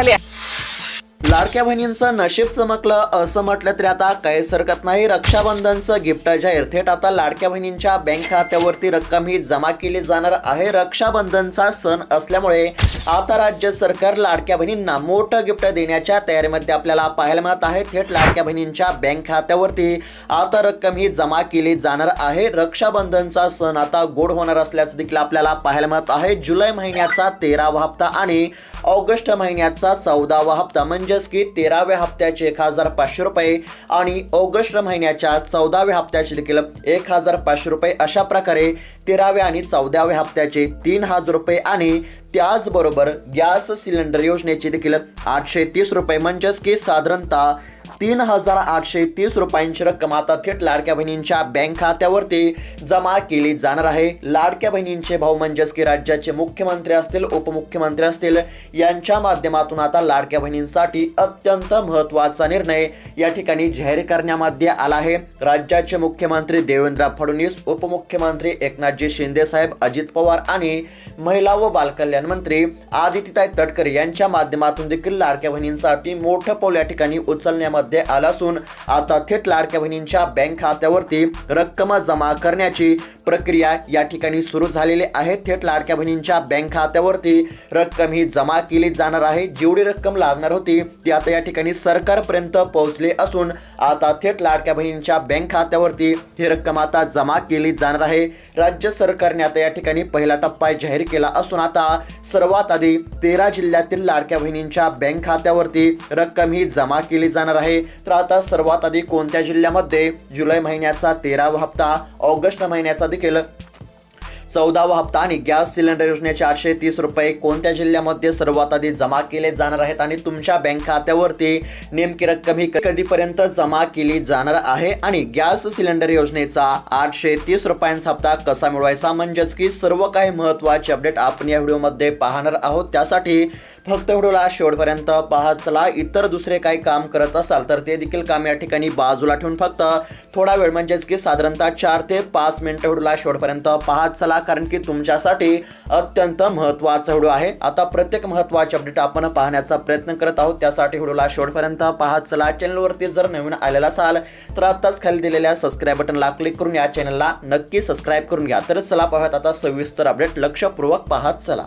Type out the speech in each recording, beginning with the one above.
Dale. लाडक्या बहिणींचं नशीब चमकलं असं म्हटलं तरी आता काहीच हरकत नाही. रक्षाबंधनचं गिफ्ट जाहीर. थेट आता लाडक्या बहिणींच्या बँक खात्यावरती रक्कम ही जमा केली जाणार आहे. रक्षाबंधनचा सण असल्यामुळे आता राज्य सरकार लाडक्या बहिणींना मोठं गिफ्ट देण्याच्या तयारीमध्ये आपल्याला पाहायला मिळत आहे. थेट लाडक्या बहिणींच्या बँक खात्यावरती आता रक्कम ही जमा केली जाणार आहे. रक्षाबंधनचा सण आता गोड होणार असल्याचं देखील आपल्याला पाहायला मिळत आहे. जुलै महिन्याचा तेरावा हप्ता आणि ऑगस्ट महिन्याचा चौदावा हप्ता. म्हणजे म्हणजेच की तेराव्या हप्त्याचे एक हजार पाचशे रुपये आणि ऑगस्ट महिन्याच्या चौदाव्या हप्त्याचे देखील एक हजार पाचशे रुपये अशा प्रकारे तेराव्या आणि चौदाव्या हप्त्याचे तीन हजार रुपये आणि त्याचबरोबर गॅस सिलेंडर योजनेचे देखील आठशे तीस रुपये म्हणजेच की साधारणतः तीन हजार आठशे तीस रुपयांची रक्कम आता थेट लाडक्या बहिणींच्या बँक खात्यावरती जमा केली जाणार आहे. लाडक्या बहिणींचे भाऊ म्हणजेच की राज्याचे मुख्यमंत्री असतील उपमुख्यमंत्री असतील यांच्या माध्यमातून आता लाडक्या बहिणींसाठी अत्यंत महत्त्वाचा निर्णय या ठिकाणी जाहीर करण्यामध्ये आला आहे. राज्याचे मुख्यमंत्री देवेंद्र फडणवीस उपमुख्यमंत्री एकनाथजी शिंदे साहेब अजित पवार आणि महिला व बालकल्याण मंत्री आदित्यताई तटकरे यांच्या माध्यमातून देखील लाडक्या बहिणींसाठी मोठं पाऊल या ठिकाणी उचलण्यामध्ये आलं असून आता थेट लाडक्या बहिणींच्या बँक खात्यावरती रक्कम जमा करण्याची प्रक्रिया या ठिकाणी सुरू झालेली आहे. थेट लाडक्या बहिणींच्या बँक खात्यावरती रक्कम ही जमा केली जाणार आहे. जेवढी रक्कम लागणार होती ती आता या ठिकाणी सरकारपर्यंत पोहोचली असून आता थेट लाडक्या बहिणींच्या बँक खात्यावरती ही रक्कम आता जमा केली जाणार आहे. राज्य सरकारने आता या ठिकाणी पहिला टप्पा जाहीर केला असून आता सर्वात आधी तेरा जिल्ह्यातील लाडक्या बहिणींच्या बँक खात्यावरती रक्कम ही जमा केली जाणार आहे. तर आता सर्वात आधी कोणत्या जिल्ह्यामध्ये? जुलै महिन्याचा तेरावा हप्ता ऑगस्ट महिन्याचा देखील चौदावा हप्ता आणि गॅस सिलेंडर योजनेचे आठशे तीस रुपये. कोणत्या जिल्ह्यामध्ये सर्वात आधी जमा केले जाणार आहेत आणि तुमच्या बँक खात्यावरती नेमकी रक्कम ही कधीपर्यंत जमा केली जाणार आहे? आणि गॅस सिलेंडर योजनेचा आठशे तीस रुपयांचा हप्ता कसा मिळवायचा? म्हणजेच की सर्व काही महत्त्वाचे अपडेट आपण या व्हिडिओमध्ये पाहणार आहोत. त्यासाठी फक्त व्हिडिओला शेवटपर्यंत पाहत चला. इतर दुसरे काही काम करत असाल तर ते देखील काम या ठिकाणी बाजूला ठेवून फक्त थोडा वेळ म्हणजेच की साधारणतः चार ते पाच मिनिटं व्हिडिओला शेवटपर्यंत पाहत चला. कारण की तुमच्यासाठी अत्यंत महत्त्वाचा व्हिडिओ आहे. आता प्रत्येक महत्त्वाचे अपडेट आपण पाहण्याचा प्रयत्न करत आहोत. त्यासाठी व्हिडिओला शेवटपर्यंत पाहत चला चॅनलवरती जर नवीन आलेला असाल तर आत्ताच खाली दिलेल्या सबस्क्राईब बटनला क्लिक करून या चॅनलला नक्की सबस्क्राईब करून घ्या. तर चला पाहत आता सविस्तर अपडेट लक्षपूर्वक पाहत चला.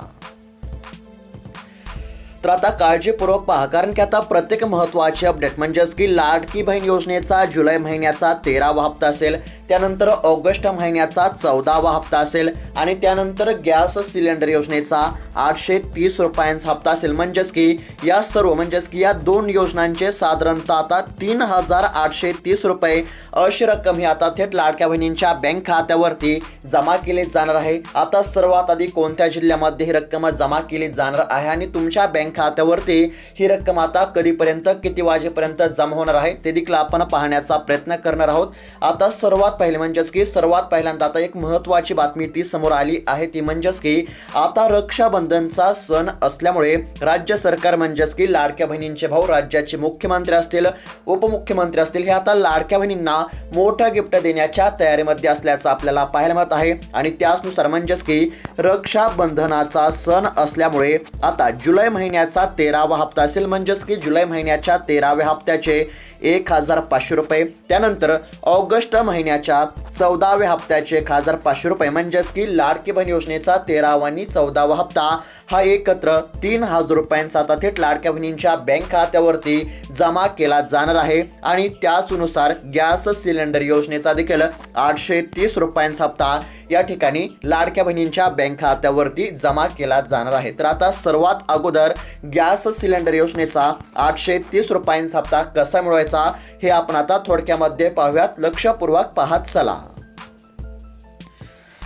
तर आता काळजीपूर्वक पहा. कारण की आता प्रत्येक महत्त्वाचे अपडेट म्हणजेच की लाडकी बहीण योजनेचा जुलै महिन्याचा तेरावा हप्ता असेल. त्यानंतर ऑगस्ट महिन्याचा चौदावा हप्ता असेल आणि त्यानंतर गॅस सिलेंडर योजनेचा आठशे तीस रुपयांचा हप्ता असेल. म्हणजेच की या सर्व म्हणजेच की या दोन योजनांचे साधारणतः आता तीन हजार आठशे तीस रुपये अशी रक्कम ही आता थेट लाडक्या बहिणींच्या बँक खात्यावरती जमा केली जाणार आहे. आता सर्वात आधी कोणत्या जिल्ह्यामध्ये ही रक्कम जमा केली जाणार आहे आणि तुमच्या बँक खात्यावरती ही रक्कम आता कधीपर्यंत किती वाजेपर्यंत जमा होणार आहे ते देखील आपण पाहण्याचा प्रयत्न करणार आहोत. आता सर्वात पहिले म्हणजेच की सर्वात पहिल्यांदा आता एक महत्त्वाची बातमी ती समोर आली आहे ती म्हणजेच की आता रक्षाबंधनचा सण असल्यामुळे राज्य सरकार म्हणजेच की लाडक्या बहिणींचे भाऊ राज्याचे मुख्यमंत्री असतील उपमुख्यमंत्री असतील हे आता लाडक्या बहिणींना मोठं गिफ्ट देण्याच्या तयारीमध्ये असल्याचं आपल्याला पाहायला मिळत आहे. आणि त्याचनुसार म्हणजेच की रक्षाबंधनाचा सण असल्यामुळे आता जुलै महिन्याचा तेरावा हप्ता असेल. म्हणजेच की जुलै महिन्याच्या तेराव्या हप्त्याचे एक हजार पाचशे रुपये. त्यानंतर ऑगस्ट महिन्याच्या चौदाव्या हप्त्याचे एक हजार पाचशे रुपये. म्हणजेच की लाडकी बहीण योजनेचा तेरावा आणि चौदावा हप्ता. हा एकत्र तीन हजार रुपयांचा आता थेट लाडक्या बहिणींच्या बँक खात्यावरती जमा केला जाणार आहे. आणि त्याचनुसार गॅस सिलेंडर योजनेचा देखील आठशे तीस रुपयांचा हप्ता या ठिकाणी लाडक्या बहिणींच्या बँक खात्यावरती जमा केला जाणार आहे. तर आता सर्वात अगोदर गॅस सिलेंडर योजनेचा आठशे तीस रुपयांचा हप्ता कसा मिळवायचा हे आपण आता थोडक्यामध्ये पाहूयात. लक्षपूर्वक पाहत चला.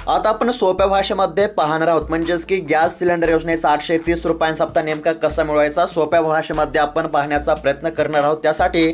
आता आपण सोप्या भाषेमध्ये पाहणार आहोत. म्हणजेच की गॅस सिलेंडर योजनेचा आठशे तीस रुपयांचा हप्ता नेमका कसा मिळवायचा? सोप्या भाषेमध्ये आपण पाहण्याचा प्रयत्न करणार आहोत. त्यासाठी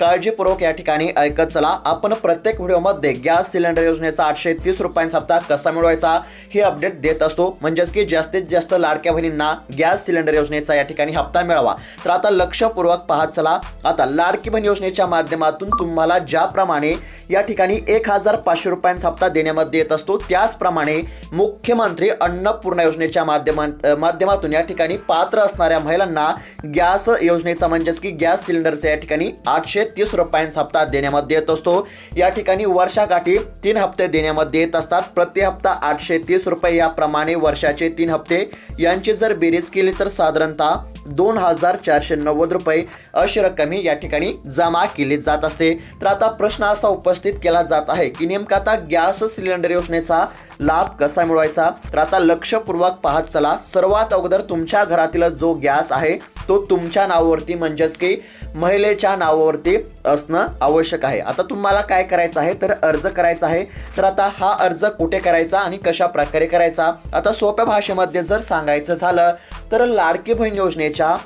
काळजीपूर्वक या ठिकाणी ऐकत चला. आपण प्रत्येक व्हिडिओमध्ये गॅस सिलेंडर योजनेचा आठशे तीस रुपयांचा हप्ता कसा मिळवायचा हे अपडेट देत असतो. म्हणजेच की जास्तीत जास्त लाडक्या बहिणींना गॅस सिलेंडर योजनेचा या ठिकाणी हप्ता मिळावा. तर आता लक्षपूर्वक पाहत चला. आता लाडकी बहीण योजनेच्या माध्यमातून तुम्हाला ज्याप्रमाणे या ठिकाणी एक हजार पाचशे रुपयांचा हप्ता देण्यामध्ये येत असतो त्याच त्याचप्रमाणे मुख्यमंत्री अन्नपूर्णा योजनेच्या माध्यमात माध्यमातून या ठिकाणी पात्र असणाऱ्या महिलांना गॅस योजनेचा म्हणजेच की गॅस सिलेंडरचा या ठिकाणी आठशे तीस रुपयांचा हप्ता देण्यामध्ये येत असतो. या ठिकाणी वर्षाकाठी तीन हप्ते देण्यामध्ये येत असतात. प्रति हप्ता आठशे तीस रुपये याप्रमाणे वर्षाचे तीन हप्ते. यांची जर बेरीज केली तर साधारणतः दोन हजार चारशे नव्वद रुपये अशी रक्कमही या ठिकाणी जमा केली जात असते. तर आता प्रश्न असा उपस्थित केला जात आहे की नेमका आता गॅस सिलेंडर योजनेचा लाभ कसा मिळवायचा? तर आता लक्षपूर्वक पाहत चला. सर्वात अगोदर तुमच्या घरातील जो गॅस आहे तो तुमच्या नावावरती म्हणजेच की महिलेच्या नावावरती असणं आवश्यक आहे. आता तुम्हाला काय करायचं आहे? तर अर्ज करायचा आहे. तर आता हा अर्ज कुठे करायचा आणि कशा प्रकारे करायचा? आता सोप्या भाषेमध्ये जर सांगायचं झालं तर लाडकी बहीण योजनेच्या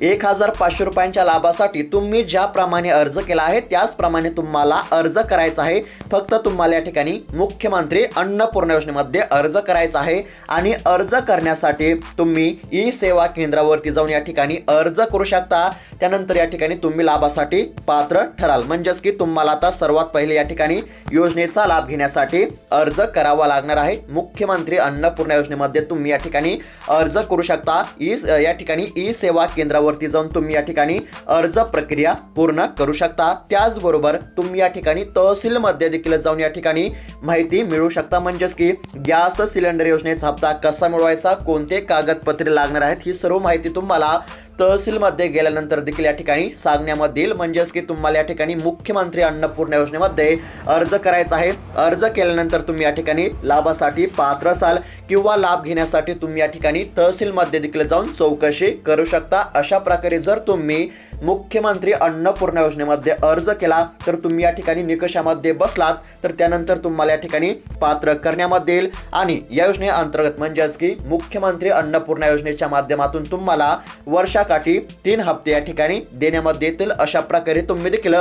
एक हजार पाचशे रुपयांच्या लाभासाठी तुम्ही ज्याप्रमाणे अर्ज केला आहे त्याचप्रमाणे तुम्हाला अर्ज करायचा आहे. फक्त तुम्हाला या ठिकाणी मुख्यमंत्री अन्नपूर्णा योजनेमध्ये अर्ज करायचा आहे आणि अर्ज करण्यासाठी तुम्ही ई सेवा केंद्रावरती जाऊन या ठिकाणी अर्ज करू शकता. त्यानंतर या ठिकाणी तुम्ही लाभासाठी पात्र ठराल. म्हणजेच की तुम्हाला आता सर्वात पहिले या ठिकाणी योजनेचा लाभ घेण्यासाठी अर्ज करावा लागणार आहे. मुख्यमंत्री अन्नपूर्णा योजनेमध्ये तुम्ही या ठिकाणी अर्ज करू शकता. ई या ठिकाणी ई सेवा केंद्रावरती जाऊन तुम्ही या ठिकाणी अर्ज प्रक्रिया पूर्ण करू शकता. त्याचबरोबर तुम्ही या ठिकाणी तहसीलमध्ये देखील जाऊन या ठिकाणी माहिती मिळू शकता. म्हणजेच की गॅस सिलेंडर योजनेचा हप्ता कसा मिळवायचा कोणते कागदपत्रे लागणार आहेत ही सर्व माहिती तुम्हाला तहसीलमध्ये गेल्यानंतर देखील या ठिकाणी सांगण्यामध्ये येईल म्हणजेच की तुम्हाला या ठिकाणी मुख्यमंत्री अन्नपूर्णा योजनेमध्ये अर्ज करायचा आहे. अर्ज केल्यानंतर तुम्ही या ठिकाणी लाभासाठी पात्र असाल किंवा लाभ घेण्यासाठी तुम्ही या ठिकाणी तहसीलमध्ये देखील जाऊन चौकशी करू शकता. अशा प्रकारे जर तुम्ही मुख्यमंत्री अन्नपूर्णा योजनेमध्ये अर्ज केला तर तुम्ही या ठिकाणी निकषामध्ये बसलात तर त्यानंतर तुम्हाला या ठिकाणी पात्र करण्यामध्ये येईल. आणि या योजनेअंतर्गत म्हणजेच की मुख्यमंत्री अन्नपूर्णा योजनेच्या माध्यमातून तुम्हाला वर्षाकाठी तीन हप्ते या ठिकाणी देण्यामध्ये येतील. अशा प्रकारे तुम्ही देखील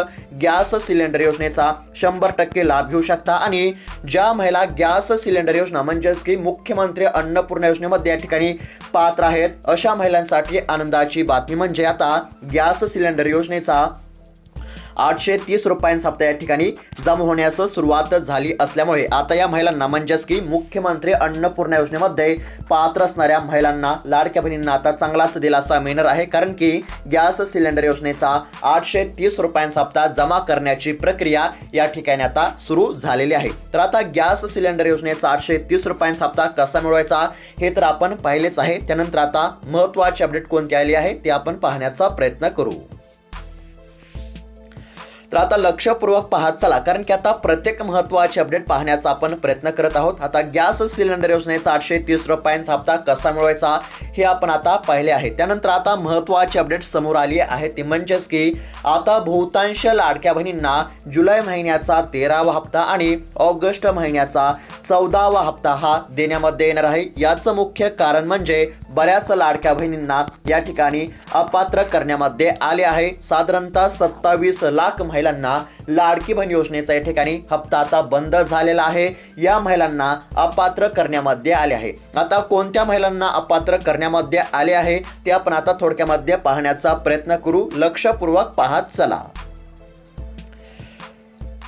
गॅस सिलेंडर योजनेचा शंभर टक्के लाभ घेऊ शकता. आणि ज्या महिला गॅस सिलेंडर योजना म्हणजेच की मुख्यमंत्री अन्नपूर्णा योजनेमध्ये या ठिकाणी पात्र आहेत अशा महिलांसाठी आनंदाची बातमी म्हणजे आता गॅस सिलेंडर योजनेचा आठशे तीस रुपयांचा हप्ता या ठिकाणी जमा होण्यास सुरुवात झाली असल्यामुळे आता या महिलांना म्हणजेच की मुख्यमंत्री अन्नपूर्णा योजनेमध्ये पात्र असणाऱ्या महिलांना लाडक्या बहिणींना आता चांगलाच दिलासा मिळणार आहे. कारण की गॅस सिलेंडर योजनेचा आठशे तीस रुपयांचा हप्ता जमा करण्याची प्रक्रिया या ठिकाणी आता सुरू झालेली आहे. तर आता गॅस सिलेंडर योजनेचा आठशे तीस रुपयांचा हप्ता कसा मिळवायचा हे तर आपण पाहिलेच आहे. त्यानंतर आता महत्त्वाची अपडेट कोणती आली आहे ते आपण पाहण्याचा प्रयत्न करू. तर आता लक्षपूर्वक पाहत चला कारण की आता प्रत्येक महत्त्वाचे अपडेट पाहण्याचा आपण प्रयत्न करत आहोत. आता गॅस सिलेंडर योजनेचा आठशे तीस रुपयांचा हप्ता कसा मिळवायचा हे आपण आता पाहिले आहे. त्यानंतर आता महत्वाची अपडेट समोर आली आहे ती म्हणजेच की आता बहुतांश लाडक्या बहिणींना जुलै महिन्याचा तेरावा हप्ता आणि ऑगस्ट महिन्याचा चौदावा हप्ता हा देण्यामध्ये येणार आहे. याचं मुख्य कारण म्हणजे बऱ्याच लाडक्या बहिणींना या ठिकाणी अपात्र करण्यामध्ये आले आहे. साधारणतः सत्तावीस लाख महिलांना लाडकी बहीण योजनेचा या ठिकाणी हप्ता आता बंद झालेला आहे. या महिलांना अपात्र करण्यामध्ये आले आहे. आता कोणत्या महिलांना अपात्र करण्यामध्ये आले आहे? ते आपण आता थोडक्यामध्ये पाहण्याचा प्रयत्न करू. लक्षपूर्वक पाहत चला.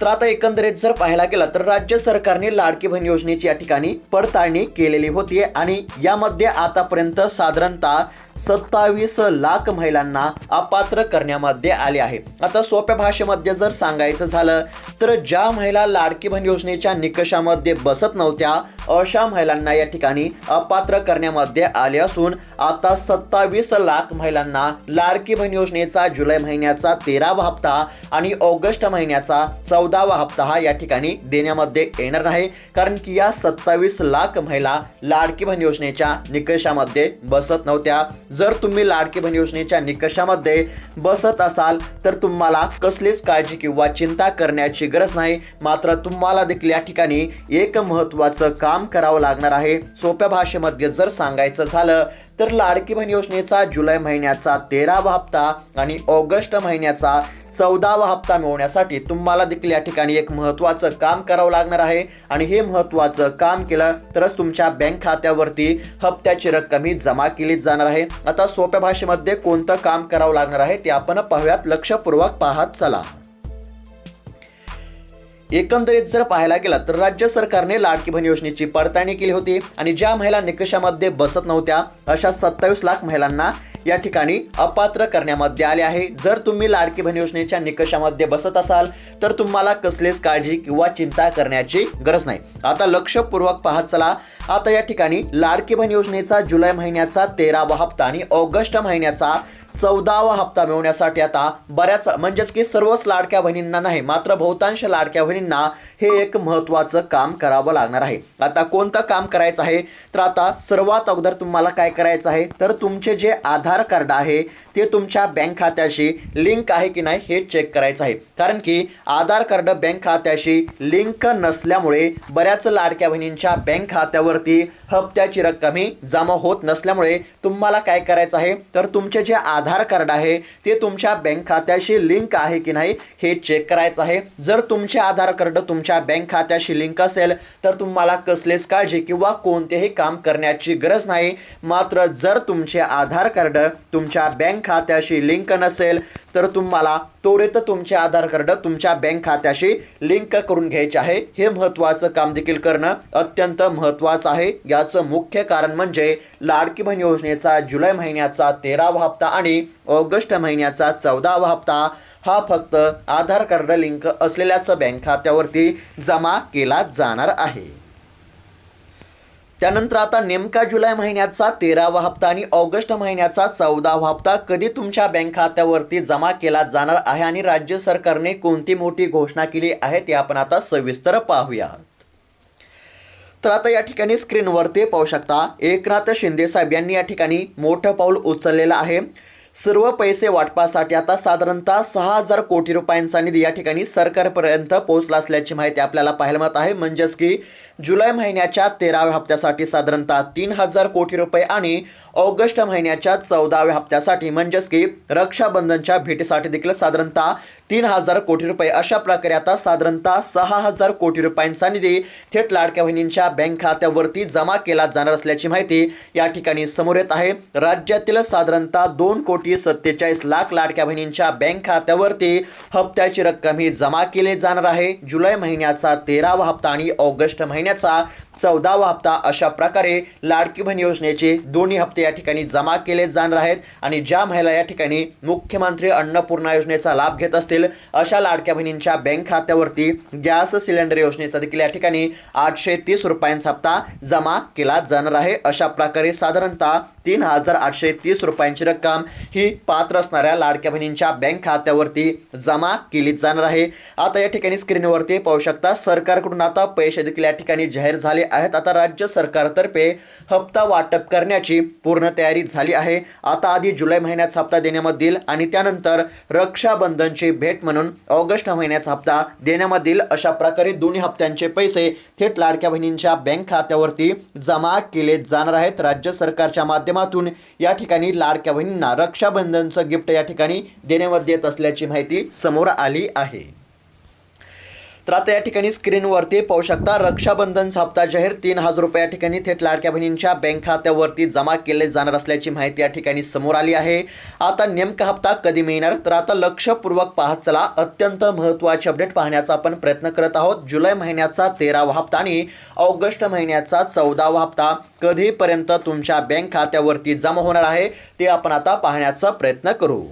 तर आता एकंदरीत जर पाहायला गेलं तर राज्य सरकारने लाडकी बहीण योजनेची या ठिकाणी पडताळणी केलेली होती आणि यामध्ये आतापर्यंत साधारणतः सत्तावीस लाख महिलांना अपात्र करण्यामध्ये आले आहे. आता सोप्या भाषेमध्ये जर सांगायचं झालं तर ज्या महिला लाडकी बहीण योजनेच्या निकषामध्ये बसत नव्हत्या अशा महिलांना या ठिकाणी अपात्र करण्यामध्ये आले असून आता सत्तावीस लाख महिलांना लाडकी बहीण योजनेचा जुलै महिन्याचा तेरावा हप्ता आणि ऑगस्ट महिन्याचा चौदावा हप्ता हा या ठिकाणी देण्यामध्ये येणार नाही. कारण की या सत्तावीस लाख महिला लाडकी बहीण योजनेच्या निकषामध्ये बसत नव्हत्या. जर तुम्ही लाडकी बहीण योजनेच्या निकषामध्ये बसत असाल तर तुम्हाला कसलीच काळजी किंवा चिंता करण्याची गरज नाही. मात्र तुम्हाला देखील या ठिकाणी एक महत्त्वाचं काम करावं लागणार आहे. सोप्या भाषेमध्ये जर सांगायचं झालं तर लाडकी बहीण योजनेचा जुलै महिन्याचा तेरावा हप्ता आणि ऑगस्ट महिन्याचा चौदावा हप्ता मिळवण्यासाठी तुम्हाला देखील या ठिकाणी एक महत्त्वाचं काम करावं लागणार आहे. आणि हे महत्त्वाचं काम केलं तरच तुमच्या बँक खात्यावरती हप्त्याची रक्कम ही जमा केली जाणार आहे. आता सोप्या भाषेमध्ये कोणतं काम करावं लागणार आहे ते आपण पाहूयात. लक्षपूर्वक पाहत चला. एकंदरीत जर पाहायला गेला तर राज्य सरकारने लाडकी बहीण योजनेची पडताळणी केली होती. आणि ज्या महिला निकषामध्ये बसत नव्हत्या अशा सत्तावीस लाख महिलांना या ठिकाणी अपात्र करण्यामध्ये आले आहे. जर तुम्ही लाडकी बहीण योजनेच्या निकषामध्ये बसत असाल तर तुम्हाला कसलीच काळजी किंवा चिंता करण्याची गरज नाही. आता लक्षपूर्वक पाहत चला. आता या ठिकाणी लाडकी बहीण योजनेचा जुलै महिन्याचा तेरावा हप्ता आणि ऑगस्ट महिन्याचा चौदावा हप्ता मिळवण्यासाठी आता बऱ्याच म्हणजेच की सर्वच लाडक्या बहिणींना नाही मात्र बहुतांश लाडक्या बहिणींना हे एक महत्त्वाचं काम करावं लागणार आहे. आता कोणतं काम करायचं आहे? तर आता सर्वात अगोदर तुम्हाला काय करायचं आहे? तर तुमचे जे आधार कार्ड आहे ते तुमच्या बँक खात्याशी लिंक आहे की नाही हे चेक करायचं आहे. कारण की आधार कार्ड बँक खात्याशी लिंक नसल्यामुळे बऱ्याच लाडक्या बहिणींच्या बँक खात्यावरती हप्त्याची रक्कम ही जमा होत नसल्यामुळे तुम्हाला काय करायचं आहे? तर तुमचे जे आधार आधार कार्ड आहे ते तुमच्या बँक खात्याशी लिंक आहे की नाही हे चेक करायचं आहे. जर तुमचे आधार कार्ड तुमच्या बँक खात्याशी लिंक असेल तर तुम्हाला कसलेच काळजी किंवा कोणतेही काम करण्याची गरज नाही. मात्र जर तुमचे आधार कार्ड तुमच्या बँक खात्याशी लिंक नसेल तर तुम्हाला त्वरित तुमचे आधार कार्ड तुमच्या बँक खात्याशी लिंक करून घ्यायचे आहे. हे महत्त्वाचं काम देखील करणं अत्यंत महत्त्वाचं आहे. याचं मुख्य कारण म्हणजे लाडकी बहीण योजनेचा जुलै महिन्याचा तेरावा हप्ता आणि ऑगस्ट महिन्याचा चौदावा हप्ता. हा फक्त आधार कार्ड लिंक असलेल्याच बँक खात्यावरती जमा केला जाणार आहे. त्यानंतर आता नेमका जुलै महिन्याचा तेरावा हप्ता आणि ऑगस्ट महिन्याचा चौदावा हप्ता कधी तुमच्या बँक खात्यावरती जमा केला जाणार आहे आणि राज्य सरकारने कोणती मोठी घोषणा केली आहे ते आपण आता सविस्तर पाहूया तर आता या ठिकाणी स्क्रीनवरती पाहू शकता एकनाथ शिंदे साहेब यांनी या ठिकाणी मोठं पाऊल उचललेलं आहे. सर्व पैसे वाटपासाठी आता साधारणतः सहा हजार कोटी रुपयांचा निधी या ठिकाणी सरकारपर्यंत पोहोचला असल्याची माहिती आपल्याला पाहायला मिळत आहे. म्हणजेच की जुलै महिन्याच्या तेराव्या हप्त्यासाठी साधारणतः तीन हजार कोटी रुपये आणि ऑगस्ट महिन्याच्या चौदाव्या हप्त्यासाठी म्हणजेच की रक्षाबंधनच्या भेटीसाठी देखील साधारणतः तीन हजार कोटी रुपये. अशा प्रकारे आता साधारणतः सहा हजार कोटी रुपयांचा निधी थेट लाडक्या बहिणींच्या बँक खात्यावरती जमा केला जाणार असल्याची माहिती या ठिकाणी समोर येत आहे. राज्यातील साधारणतः दोन कोटी सत्तेचाळीस लाख लाडक्या बहिणींच्या बँक खात्यावरती हप्त्याची रक्कम ही जमा केली जाणार आहे. जुलै महिन्याचा तेरावा हप्ता आणि ऑगस्ट महिन्याचा चौदावा हप्ता अशा प्रकारे लाडकी बहीण योजनेचे दोन्ही हप्ते या ठिकाणी जमा केले जाणार आहेत आणि ज्या महिला या ठिकाणी मुख्यमंत्री अन्नपूर्णा योजनेचा लाभ घेत असतील अशा लाडक्या बहिणींच्या बँक खात्यावरती गॅस सिलेंडर योजनेचा देखील या ठिकाणी आठशे तीस रुपयांचा हप्ता जमा केला जाणार आहे. अशा प्रकारे साधारणतः तीन हजार आठशे तीस रुपयांची रक्कम ही पात्र असणाऱ्या लाडक्या बहिणींच्या बँक खात्यावरती जमा केली जाणार आहे. आता या ठिकाणी स्क्रीनवरती पाहू शकता सरकारकडून आता पैसे देखील या ठिकाणी जाहीर झाले आहेत. आता राज्य सरकारतर्फे हप्ता वाटप करण्याची पूर्ण तयारी झाली आहे. आता आधी जुलै महिन्याचा हप्ता देण्यामध्ये येईल आणि त्यानंतर रक्षाबंधनची भेट म्हणून ऑगस्ट महिन्याचा हप्ता देण्यामध्ये येईल अशा प्रकारे दोन्ही हप्त्यांचे पैसे थेट लाडक्या बहिणींच्या बँक खात्यावरती जमा केले जाणार आहेत. राज्य सरकारच्या माध्यमातून या ठिकाणी लाडक्या बहिणींना रक्षाबंधनचं गिफ्ट या ठिकाणी देण्यामध्ये येत असल्याची माहिती समोर आली आहे. तर आता या ठिकाणी स्क्रीनवरती पाहू शकता रक्षाबंधन हप्ता जाहीर तीन हजार रुपये या ठिकाणी थेट लाडक्या बहिणींच्या बँक खात्यावरती जमा केले जाणार असल्याची माहिती या ठिकाणी समोर आली आहे. आता नेमका हप्ता कधी मिळणार? तर आता लक्षपूर्वक पाहत चला. अत्यंत महत्त्वाचे अपडेट पाहण्याचा आपण प्रयत्न करत आहोत. जुलै महिन्याचा तेरावा हप्ता आणि ऑगस्ट महिन्याचा चौदावा हप्ता कधीपर्यंत तुमच्या बँक खात्यावरती जमा होणार आहे ते आपण आता पाहण्याचा प्रयत्न करू.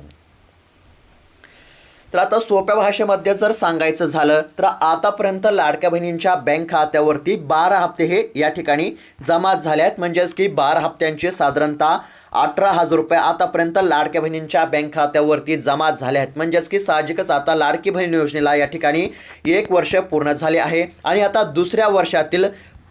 तर आता सोप्या भाषेमध्ये जर सांगायचं झालं तर आतापर्यंत लाडक्या बहिणींच्या बँक खात्यावरती बारा हप्ते हे या ठिकाणी जमा झाले आहेत म्हणजेच की बारा हप्त्यांचे साधारणतः अठरा हजार रुपये आतापर्यंत लाडक्या बहिणींच्या बँक खात्यावरती जमा झाल्या आहेत. म्हणजेच की साहजिकच आता लाडकी बहीण योजनेला या ठिकाणी एक वर्ष पूर्ण झाले आहे. आणि आता दुसऱ्या वर्षातील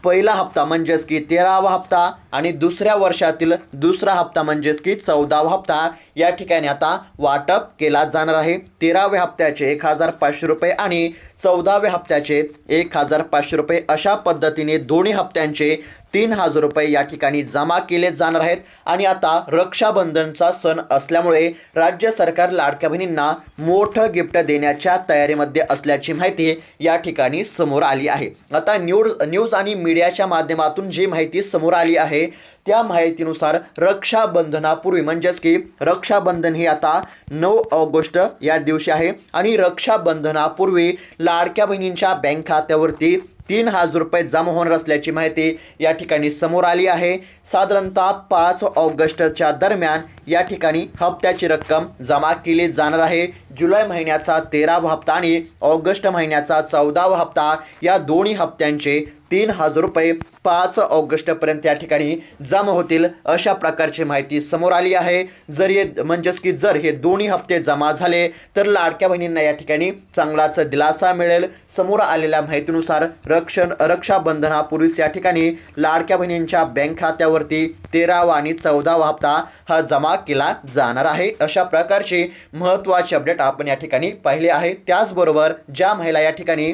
पहिला हप्ता म्हणजेच की तेरावा हप्ता आणि दुसऱ्या वर्षातील दुसरा हप्ता म्हणजेच की चौदावा हप्ता. या ठिकाणी आता वाटप केला जाणार आहे. तेराव्या हप्त्याचे एक हजार पाचशे रुपये आणि चौदाव्या हप्त्याचे एक हजार पाचशे रुपये अशा पद्धतीने दोन्ही हप्त्यांचे तीन हजार रुपये या ठिकाणी जमा केले जाणार आहेत. आणि आता रक्षाबंधनचा सण असल्यामुळे राज्य सरकार लाडक्या बहिणींना मोठं गिफ्ट देण्याच्या तयारीमध्ये असल्याची माहिती या ठिकाणी समोर आली आहे. आता न्यूज न्यूज आणि मीडियाच्या माध्यमातून जी माहिती समोर आली आहे त्या माहितीनुसार रक्षाबंधनापूर्वी म्हणजेच की रक्षाबंधन हे आता नऊ ऑगस्ट या दिवशी आहे. आणि रक्षाबंधनापूर्वी लाडक्या बहिणींच्या बँक खात्यावरती तीन हजार रुपये जमा होणार असल्याची माहिती या ठिकाणी समोर आली आहे. साधारणतः पाच ऑगस्टच्या दरम्यान या ठिकाणी हप्त्याची रक्कम जमा केली जाणार आहे. जुलै महिन्याचा तेरावा हप्ता आणि ऑगस्ट महिन्याचा चौदावा हप्ता या दोन्ही हप्त्यांचे तीन हजार रुपये पाच ऑगस्टपर्यंत या ठिकाणी जमा होतील अशा प्रकारची माहिती समोर आली आहे. जर हे म्हणजेच की जर हे दोन्ही हप्ते जमा झाले तर लाडक्या बहिणींना या ठिकाणी चांगलाच दिलासा मिळेल. समोर आलेल्या माहितीनुसार रक्षण रक्षाबंधनापूर्वीच या ठिकाणी लाडक्या बहिणींच्या बँक खात्यावरती तेरावा आणि चौदावा हप्ता हा जमा केला जाणार आहे. अशा प्रकारची महत्त्वाची अपडेट आपण या ठिकाणी पाहिले आहे. त्याचबरोबर ज्या महिला या ठिकाणी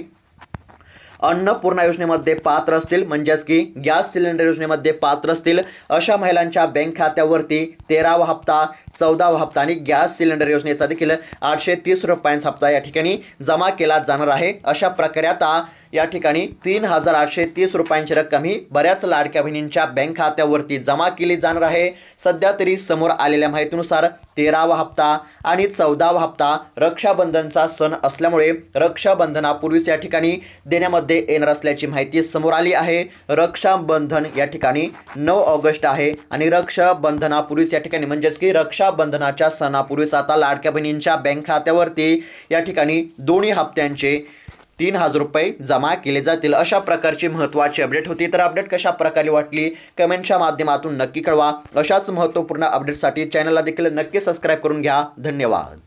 अन्नपूर्णा योजनेमध्ये पात्र असतील. म्हणजेच की गॅस सिलेंडर योजनेमध्ये पात्र असतील. अशा महिलांच्या बँक खात्यावरती तेरावा हप्ता चौदावा हप्ता आणि गॅस सिलेंडर योजनेचा देखील आठशे तीस रुपयांचा हप्ता या ठिकाणी जमा केला जाणार आहे. अशा प्रकारे आता या ठिकाणी तीन हजार आठशे तीस रुपयांची रक्कम ही बऱ्याच लाडक्या बहिणींच्या बँक खात्यावरती जमा केली जाणार आहे. सध्या तरी समोर आलेल्या माहितीनुसार तेरावा हप्ता आणि चौदावा हप्ता रक्षाबंधनचा सण असल्यामुळे रक्षाबंधनापूर्वीच या ठिकाणी देण्यामध्ये येणार असल्याची माहिती समोर आली आहे. रक्षाबंधन या ठिकाणी नऊ ऑगस्ट आहे आणि रक्षाबंधनापूर्वीच या ठिकाणी म्हणजेच की रक्षाबंधनाच्या सणापूर्वीच आता लाडक्या बहिणींच्या बँक खात्यावरती या ठिकाणी दोन्ही हप्त्यांचे तीन हजार रुपये जमा केले जातील. अशा प्रकारची महत्त्वाची अपडेट होती. तर अपडेट कशा प्रकारे वाटली? कमेंटच्या माध्यमातून नक्की कळवा. अशाच महत्त्वपूर्ण अपडेटसाठी चॅनलला देखील नक्की सबस्क्राईब करून घ्या. धन्यवाद.